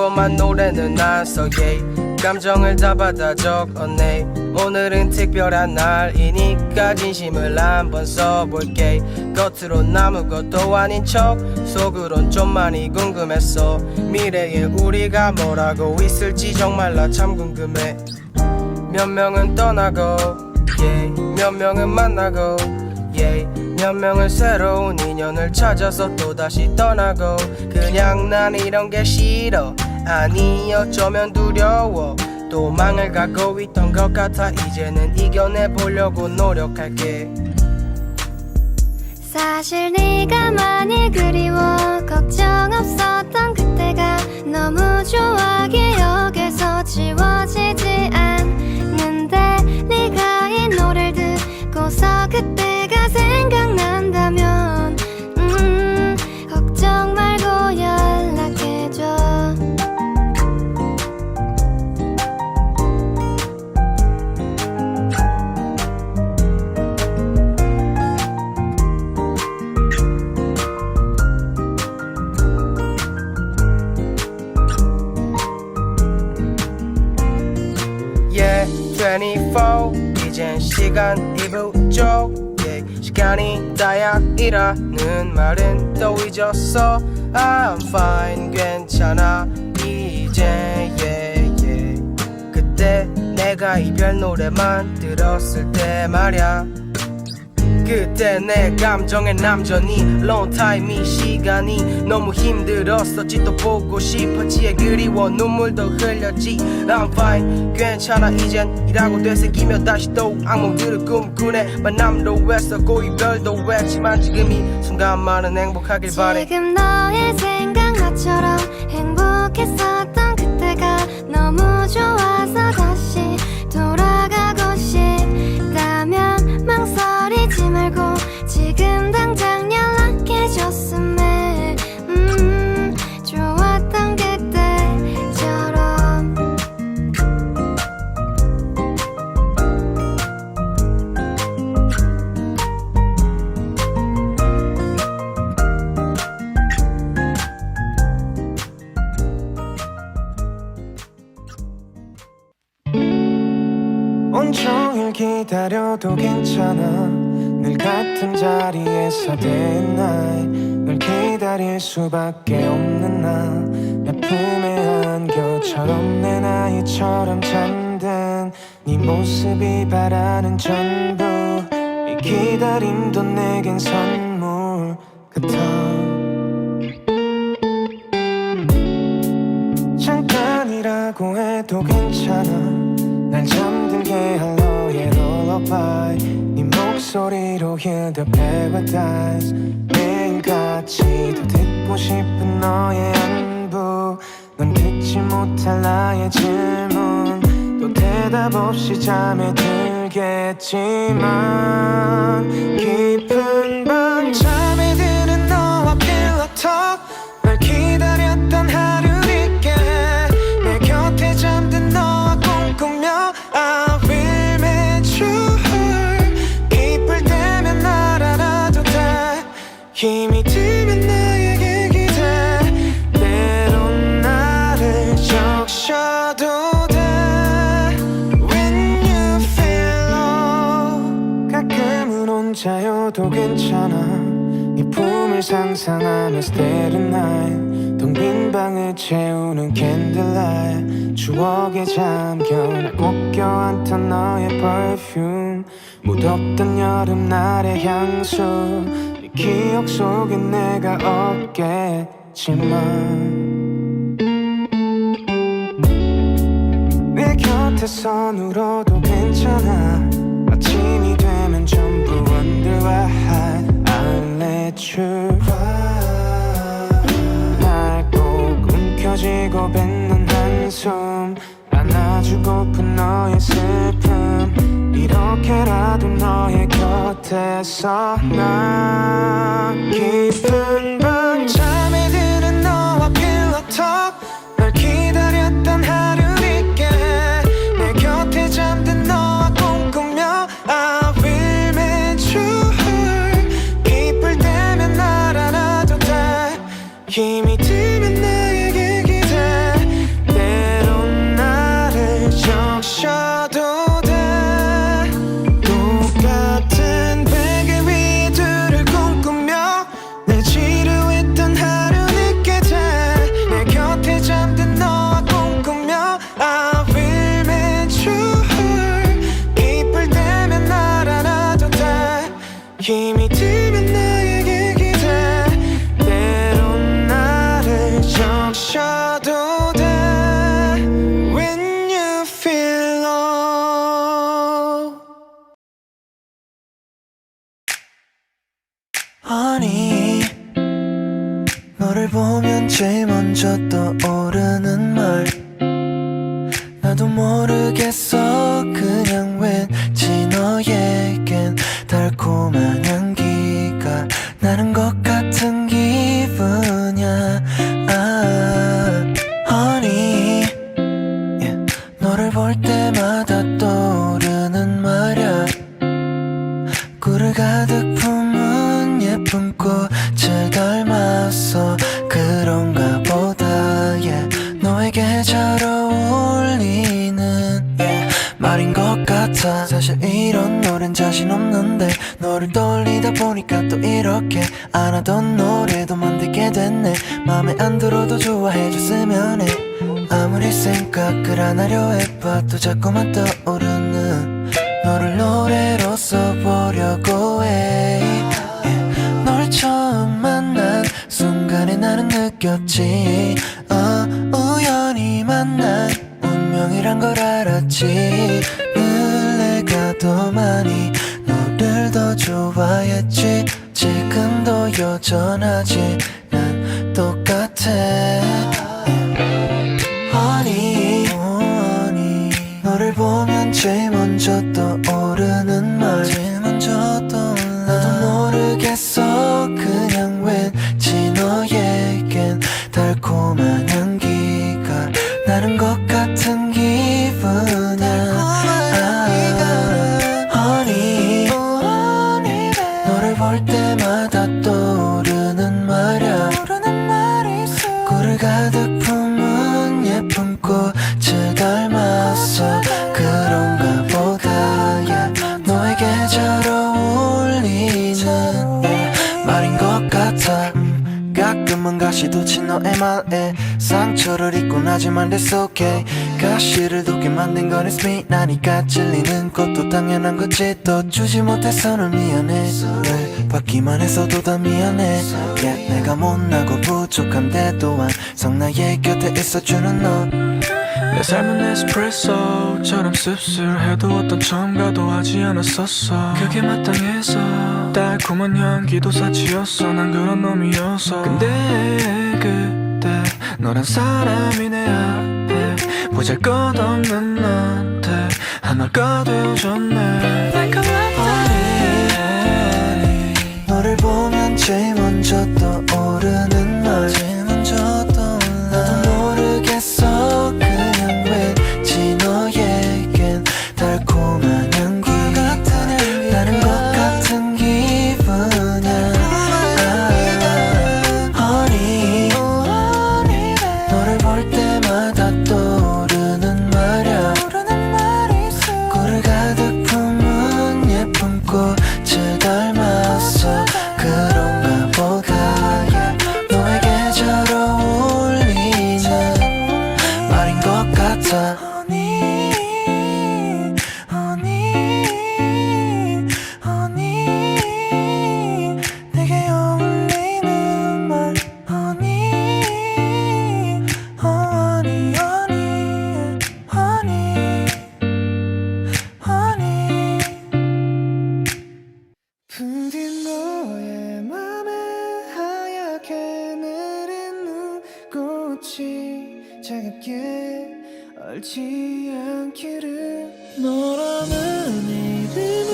평범한 노래는 안 써, yeah. 감정을 다 받아 적었네 오늘은 특별한 날이니까 진심을 한번 써볼게 겉으론 아무것도 아닌 척 속으론 좀 많이 궁금했어 미래에 우리가 뭐라고 있을지 정말 나 참 궁금해 몇 명은 떠나고 yeah. 몇 명은 만나고 yeah. 몇 명은 새로운 인연을 찾아서 또다시 떠나고 그냥 난 이런 게 싫어 아니 어쩌면 두려워. 또 망을 갖고 있던 것 같아. 이제는 이겨내 보려고 노력할게. 사실 네가 많이 그리워. 걱정 없었던 그때가 너무 좋아 잊었어 I'm fine 괜찮아 이제 yeah, yeah. 그때 내가 이별 노래만 들었을 때 말야 그때 내 감정에 남전이 long time 이 시간이 너무 힘들었었지 또 보고 싶었지 그리워 눈물도 흘렸지 I'm fine 괜찮아 이젠 이라고 되새기며 다시 또 악몽들을 꿈꾸네 만남도 했었고 이별도 했지만 지금 이 순간만은 행복하길 바래 지금 너의 생각 나처럼 행복했었던 그때가 너무 좋아서 다시 말고 지금 당장 수밖에 없는 나 내 품에 안겨처럼 내 나이처럼 잠든 네 모습이 바라는 전부 이 기다림도 내겐 선물 같아. 잠깐이라고 해도 괜찮아. 날 잠들게 할 너의 네 목소리로 the paradise 더 듣고 싶은 너의 안부. 넌 듣지 못할 나의 질문. 또 대답 없이 잠에 들겠지만 깊은 힘이 혼자여도 괜찮아. 네 품을 상상하며 stay the night. 텅빈 방을 채우는 candlelight. 추억에 잠겨 날꼭 껴안던 너의 perfume. 무덥던 여름날의 향수. 네 기억 속에 내가 없겠지만 내 곁에서 울어도 괜찮아. 아침이 되면 전부 wonder why I let you 날꼭 움켜쥐고 뱉는 한숨 안아주고픈 너의 슬픔 이렇게라도 너의 곁에서 나 깊은 제일 먼저 떠오르는 말. 나도 모르겠어 써보려고 해. 널 처음 만난 순간에 나는 느꼈지. 어, 우연히 만난 운명이란 걸 알았지. 늘 내가 더 많이 너를 더 좋아했지. 지금도 여전하지. 난 똑같아. honey, honey 너를 보면 제일 먼저 떠오르는 말. 제일 먼저 떠올라. 나도 모르겠어. 그냥 왠지 너에겐 달콤한 향기가 나는 것 같은 기분이야 아, honey, 너를 볼때 너의 말에 상처를 입곤 하지만 that's okay. 가시를 돋게 만든 건 it's me. 나니까 찔리는 것도 당연한 거지. 또 주지 못해서 널 미안해. 늘 받기만 해서도 다 미안해. yeah, 내가 못나고 부족한데 또한 성 나의 곁에 있어주는 너 내 삶은 에스프레소처럼 씁쓸해도 어떤 첨가도 하지 않았었어. 그게 마땅해서 달콤한 향기도 사치였어. 난 그런 놈이었어 근데 그때 너란 사람이 내 앞에 보잘것없는 나한테 하나가 되어줬네. Like a lifetime. 너를 보면 제일 얼지 않기를 너라는 이름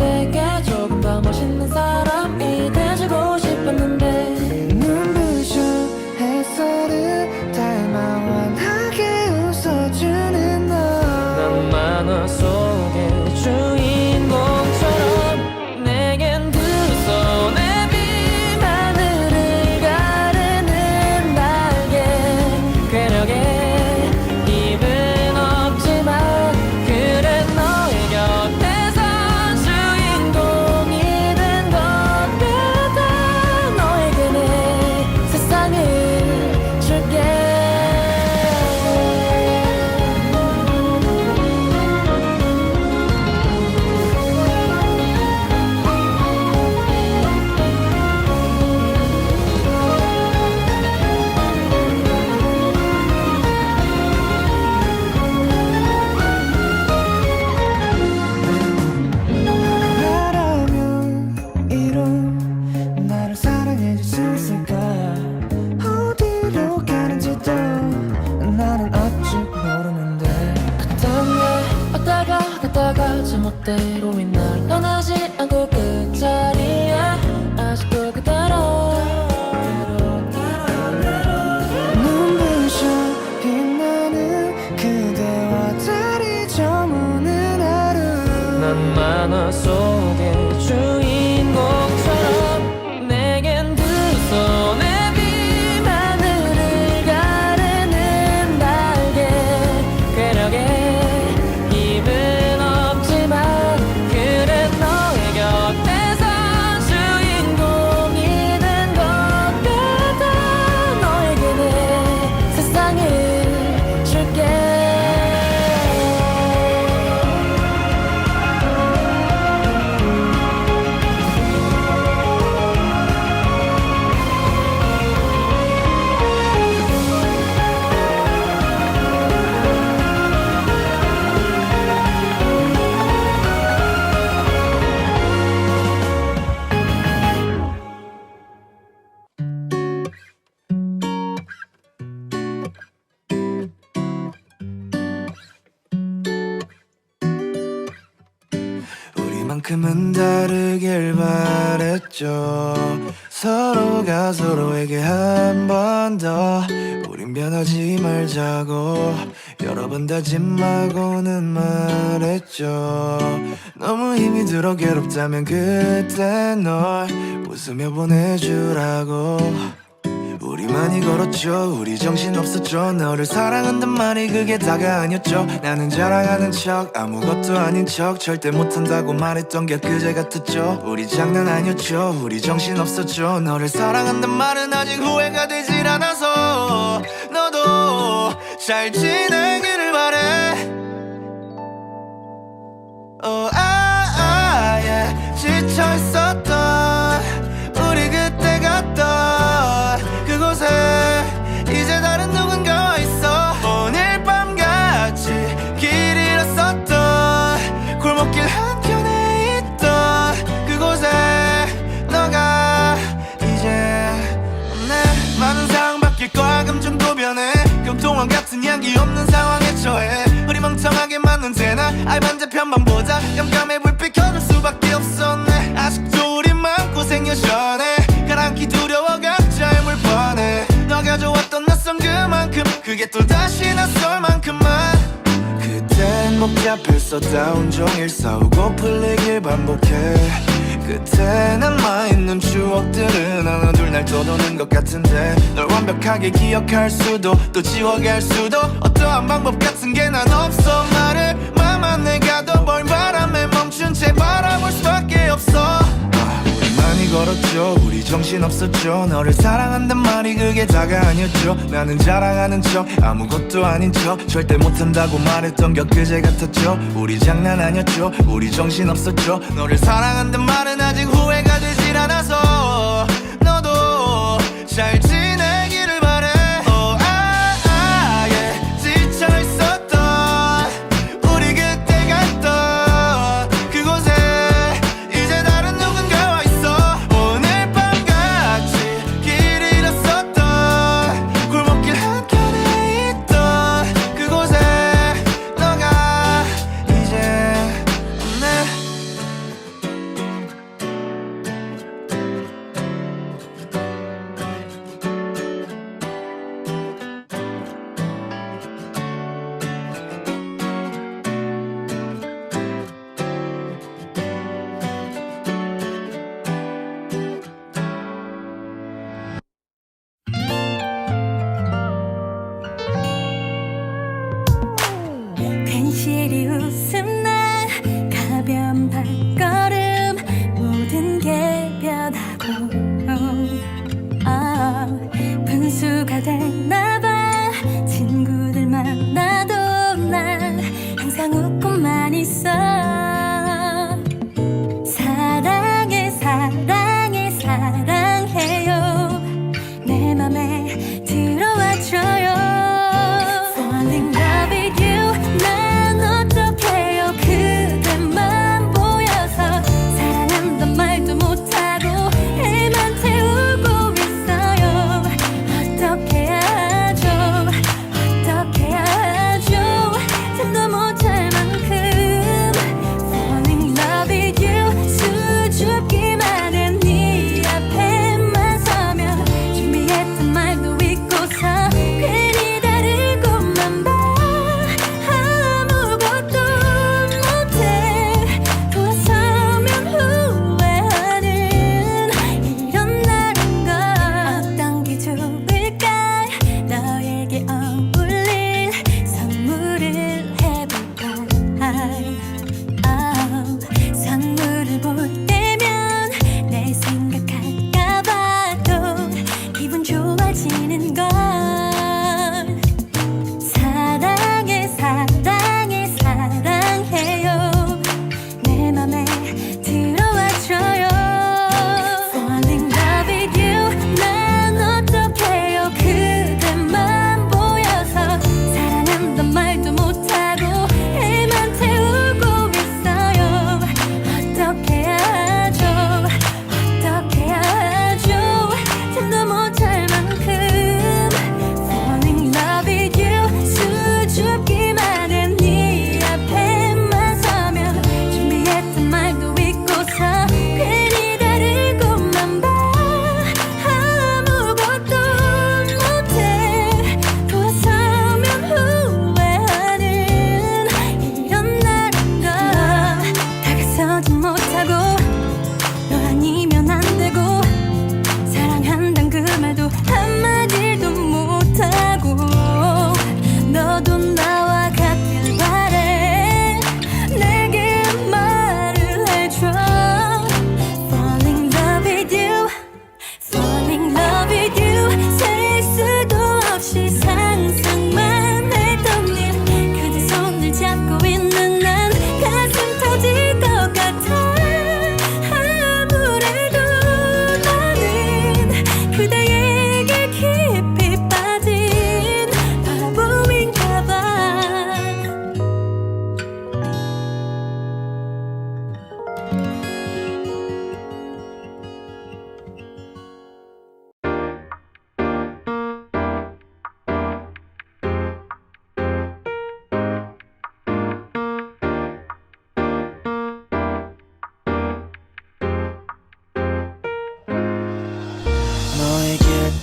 back. 난 만화 서로에게 한 번 더. 우린 변하지 말자고. 여러 번 다짐하고는 말했죠. 너무 힘이 들어 괴롭다면 그때 널 웃으며 보내주라고 많이 걸었죠. 우리 정신 없었죠. 너를 사랑한단 말이 그게 다가 아니었죠. 나는 자랑하는 척 아무것도 아닌 척 절대 못한다고 말했던 게 그제 같았죠. 우리 장난 아니었죠. 우리 정신 없었죠. 너를 사랑한단 말은 아직 후회가 되질 않아서 너도 잘 지내기를 바래. 어, 아, 아, 예. 지쳐 있었 복잡했었다 온종일 싸우고 풀리길 반복해. 끝에 남아있는 추억들은 하나 둘 날 떠도는 것 같은데. 널 완벽하게 기억할 수도 또 지워갈 수도. 어떠한 방법 같은 게 난 없어. 말을 맘만 내가도 뭘 바람에 멈춘 채 바라볼 수밖에 없어 걸었죠. 우리 정신 없었죠. 너를 사랑한단 말이 그게 다가 아니었죠. 나는 자랑하는 척 아무것도 아닌 척 절대 못한다고 말했던 게 그제 같았죠. 우리 장난 아니었죠. 우리 정신 없었죠. 너를 사랑한단 말은 아직 후회가 되질 않아서 너도 잘 지내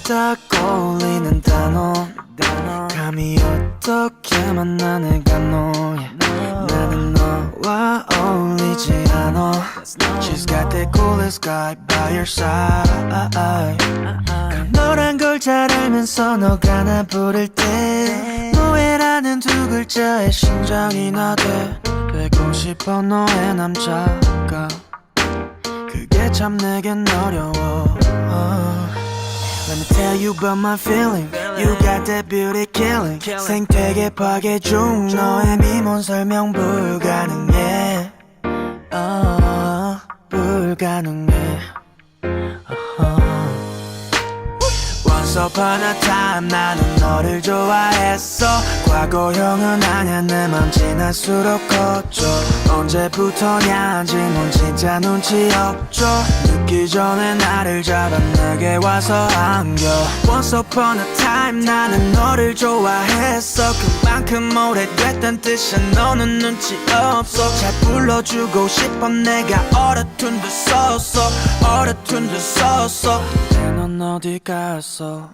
딱 떠올리는 단어. 감히 어떻게 만나 내가 너야 나는 너와 어울리지 않아. She's got that coolest guy by her side. 너란 걸 잘 알면서 너가 나 부를 때 노예라는 두 글자에 심장이 나대. 되고 싶어 너의 남자가. 그게 참 내겐 어려워 tell you about my feeling. You got that beauty killing. 생태계 파괴 중 너의 미모는 설명 불가능해. 어, 불가능해. Once upon a time 나는 너를 좋아했어. 과거형은 아냐 내맘 지날수록 커져 언제부터냐 질문 진짜 눈치 없죠 늦기 전에 나를 잡아 내게 와서 안겨. Once upon a time 나는 너를 좋아했어. 그만큼 오래됐단 뜻이야 너는 눈치 없어. 잘 불러주고 싶어 내가 어려툰 듯 썼어 어려툰 듯 썼어 넌 어디 갔어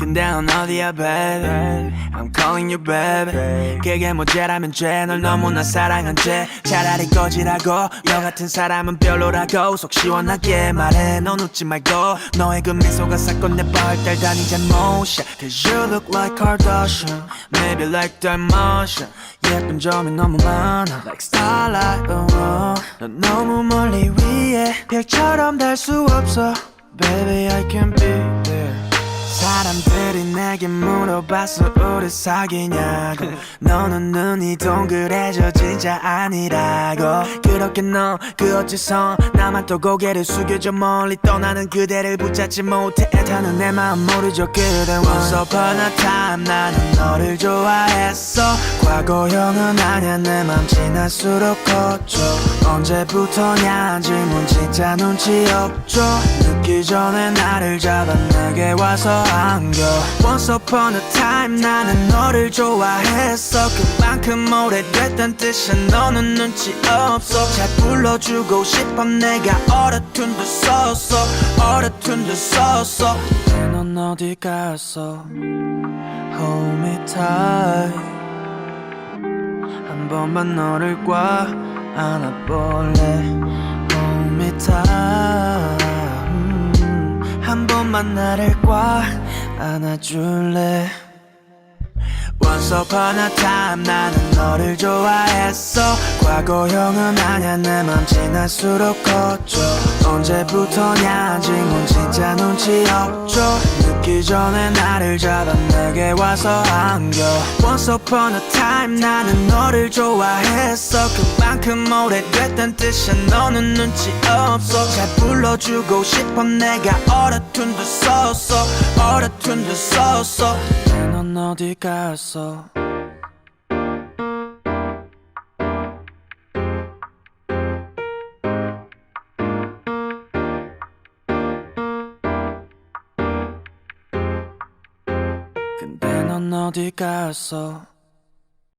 근데 넌 어디야 baby I'm calling you baby 그게 모자라면 죄널 너무나 사랑한 죄 차라리 꺼지라고 너 같은 사람은 별로라고 속 시원하게 말해 넌 웃지 말고 너의 그 미소가 사건 내 발달 다닌 잘못이야 Cause you look like Kardashian Maybe like Dalmatian 예쁜 점이 너무 많아 Like starlight oh, oh. 넌 너무 멀리 위에 별처럼 달 수 없어 Baby I can be there 사람들이 내게 물어봤어 우리 사귀냐고. 너는 눈이 동그래져 진짜 아니라고. 그렇게 너그 어째서 나만 또 고개를 숙여져 멀리 떠나는 그대를 붙잡지 못해. 애타는 내 마음 모르죠. 그대 Once upon a time 나는 너를 좋아했어. 과거형은 아냐 내 맘 지날수록 커져 언제부터냐 질문 진짜 눈치 없죠. 늦기 전에 나를 잡아 내게 와서 안겨. Once upon a time 나는 너를 좋아했어. 그만큼 오래됐단 뜻이야 너는 눈치 없어. 잘 불러주고 싶어 내가 어려툰 듯 썼어 어려툰 듯 썼어 넌 어디 갔어 Hold me tight. 한 번만 너를 꽉 안아볼래? Hold me tight 음, 한 번만 나를 꽉 안아줄래 Once upon a time 나는 너를 좋아했어. 과거형은 아냐 내맘 지날수록 커져 언제부터냐 질문 진짜 눈치 없죠. 늦기 전에 나를 잡아 내게 와서 안겨. Once upon a time 나는 너를 좋아했어. 그만큼 오래됐단 뜻이야 너는 눈치 없어. 잘 불러주고 싶어 내가 어려툰 듯 썼어 어려툰 듯 썼어 넌 어디 갔어 근데 넌 어디 갔어